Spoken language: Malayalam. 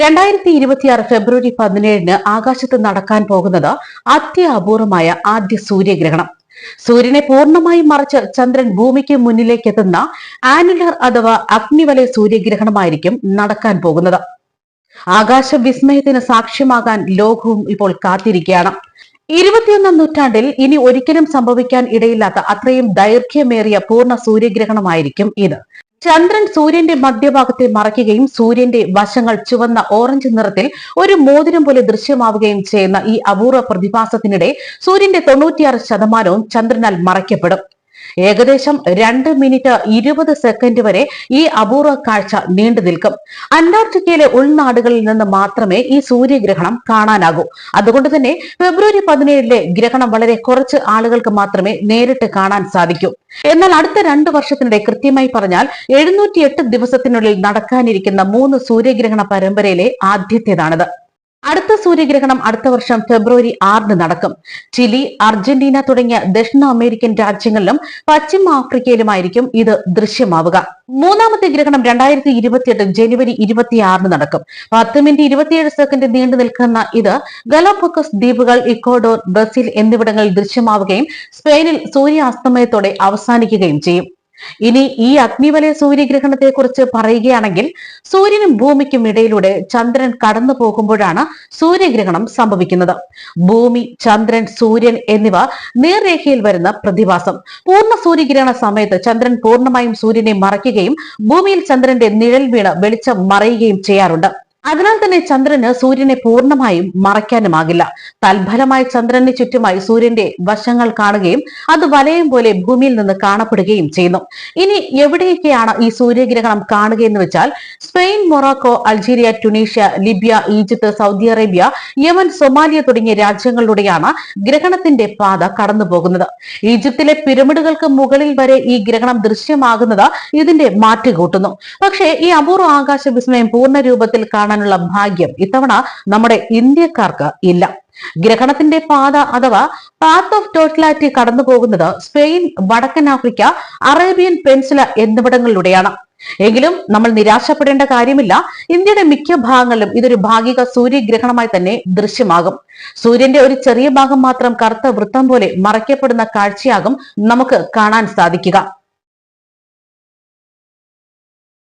രണ്ടായിരത്തി ഇരുപത്തിയാറ് ഫെബ്രുവരി പതിനേഴിന് ആകാശത്ത് നടക്കാൻ പോകുന്നത് അത്യപൂർവമായ ആദ്യ സൂര്യഗ്രഹണം. സൂര്യനെ പൂർണമായും മറച്ച് ചന്ദ്രൻ ഭൂമിക്ക് മുന്നിലേക്ക് എത്തുന്ന ആനുലർ അഥവാ അഗ്നിവലയ സൂര്യഗ്രഹണമായിരിക്കും നടക്കാൻ പോകുന്നത്. ആകാശ വിസ്മയത്തിന് സാക്ഷ്യമാകാൻ ലോകവും ഇപ്പോൾ കാത്തിരിക്കുകയാണ്. ഇരുപത്തിയൊന്നാം നൂറ്റാണ്ടിൽ ഇനി ഒരിക്കലും സംഭവിക്കാൻ ഇടയില്ലാത്ത അത്രയും ദൈർഘ്യമേറിയ പൂർണ സൂര്യഗ്രഹണമായിരിക്കും ഇത്. ചന്ദ്രൻ സൂര്യന്റെ മധ്യഭാഗത്തെ മറയ്ക്കുകയും സൂര്യന്റെ വശങ്ങൾ ചുവന്ന ഓറഞ്ച് നിറത്തിൽ ഒരു മോതിരം പോലെ ദൃശ്യമാവുകയും ചെയ്യുന്ന ഈ അപൂർവ പ്രതിഭാസത്തിനിടെ സൂര്യന്റെ തൊണ്ണൂറ്റിയാറ് ശതമാനവും ചന്ദ്രനാൽ മറയ്ക്കപ്പെടും. ഏകദേശം രണ്ട് മിനിറ്റ് ഇരുപത് സെക്കൻഡ് വരെ ഈ അപൂർവ കാഴ്ച നീണ്ടു നിൽക്കും. അന്റാർട്ടിക്കയിലെ ഉൾനാടുകളിൽ നിന്ന് മാത്രമേ ഈ സൂര്യഗ്രഹണം കാണാനാകൂ. അതുകൊണ്ട് തന്നെ ഫെബ്രുവരി പതിനേഴിലെ ഗ്രഹണം വളരെ കുറച്ച് ആളുകൾക്ക് മാത്രമേ നേരിട്ട് കാണാൻ സാധിക്കൂ. എന്നാൽ അടുത്ത രണ്ട് വർഷത്തിനിടെ കൃത്യമായി പറഞ്ഞാൽ എഴുന്നൂറ്റിയെട്ട് ദിവസത്തിനുള്ളിൽ നടക്കാനിരിക്കുന്ന മൂന്ന് സൂര്യഗ്രഹണ പരമ്പരയിലെ ആദ്യത്തേതാണിത്. അടുത്ത സൂര്യഗ്രഹണം അടുത്ത വർഷം ഫെബ്രുവരി ആറിന് നടക്കും. ചിലി അർജന്റീന തുടങ്ങിയ ദക്ഷിണ അമേരിക്കൻ രാജ്യങ്ങളിലും പശ്ചിമ ആഫ്രിക്കയിലുമായിരിക്കും ഇത് ദൃശ്യമാവുക. മൂന്നാമത്തെ ഗ്രഹണം രണ്ടായിരത്തി ഇരുപത്തിയെട്ട് ജനുവരി ഇരുപത്തിയാറിന് നടക്കും. പത്ത് മിനിറ്റ് ഇരുപത്തിയേഴ് സെക്കൻഡ് നീണ്ടു നിൽക്കുന്ന ഇത് ഗലോഫോക്കസ് ദ്വീപുകൾ ഇക്കോഡോർ ബ്രസീൽ എന്നിവിടങ്ങളിൽ ദൃശ്യമാവുകയും സ്പെയിനിൽ സൂര്യാസ്തമയത്തോടെ അവസാനിക്കുകയും ചെയ്യും. ഇനി ഈ അഗ്നിവലയ സൂര്യഗ്രഹണത്തെ കുറിച്ച് പറയുകയാണെങ്കിൽ സൂര്യനും ഭൂമിക്കും ഇടയിലൂടെ ചന്ദ്രൻ കടന്നു പോകുമ്പോഴാണ് സൂര്യഗ്രഹണം സംഭവിക്കുന്നത്. ഭൂമി ചന്ദ്രൻ സൂര്യൻ എന്നിവ നേർരേഖയിൽ വരുന്ന പ്രതിഭാസം. പൂർണ സൂര്യഗ്രഹണ സമയത്ത് ചന്ദ്രൻ പൂർണമായും സൂര്യനെ മറയ്ക്കുകയും ഭൂമിയിൽ ചന്ദ്രന്റെ നിഴൽ വീണ് വെളിച്ചം മറയുകയും ചെയ്യാറുണ്ട്. അതിനാൽ തന്നെ ചന്ദ്രന് സൂര്യനെ പൂർണമായും മറയ്ക്കാനുമാകില്ല. തൽഫലമായി ചന്ദ്രന് ചുറ്റുമായി സൂര്യന്റെ വശങ്ങൾ കാണുകയും അത് വലയം പോലെ ഭൂമിയിൽ നിന്ന് കാണപ്പെടുകയും ചെയ്യുന്നു. ഇനി എവിടെയൊക്കെയാണ് ഈ സൂര്യഗ്രഹണം കാണുകയെന്ന് വെച്ചാൽ Spain Morocco Algeria Tunisia Libya Egypt Saudi Arabia Yemen Somalia തുടങ്ങിയ രാജ്യങ്ങളിലൂടെയാണ് ഗ്രഹണത്തിന്റെ പാത കടന്നു പോകുന്നത് ഈജിപ്തിലെ പിരമിഡുകൾക്ക് മുകളിൽ വരെ ഈ ഗ്രഹണം ദൃശ്യമാകുന്നത് ഇതിന്റെ മാറ്റുകൂട്ടുന്നു. പക്ഷേ ഈ അപൂർവ ആകാശ വിസ്മയം പൂർണ രൂപത്തിൽ കാണാനുള്ള ഭാഗ്യം ഇത്തവണ നമ്മുടെ ഇന്ത്യക്കാർക്ക് ഇല്ല. ഗ്രഹണത്തിന്റെ പാത അഥവാ പാത്ത് ഓഫ് ടോട്ടലാറ്റി കടന്നു പോകുന്നത് സ്പെയിൻ വടക്കൻ ആഫ്രിക്ക അറേബ്യൻ പെൻസില എന്നിവിടങ്ങളിലൂടെയാണ്. എങ്കിലും നമ്മൾ നിരാശപ്പെടേണ്ട കാര്യമില്ല. ഇന്ത്യയുടെ മിക്ക ഭാഗങ്ങളിലും ഇതൊരു ഭാഗിക സൂര്യഗ്രഹണമായി തന്നെ ദൃശ്യമാകും. സൂര്യന്റെ ഒരു ചെറിയ ഭാഗം മാത്രം കറുത്ത വൃത്തം പോലെ മറയ്ക്കപ്പെടുന്ന കാഴ്ചയാകും നമുക്ക് കാണാൻ സാധിക്കുക.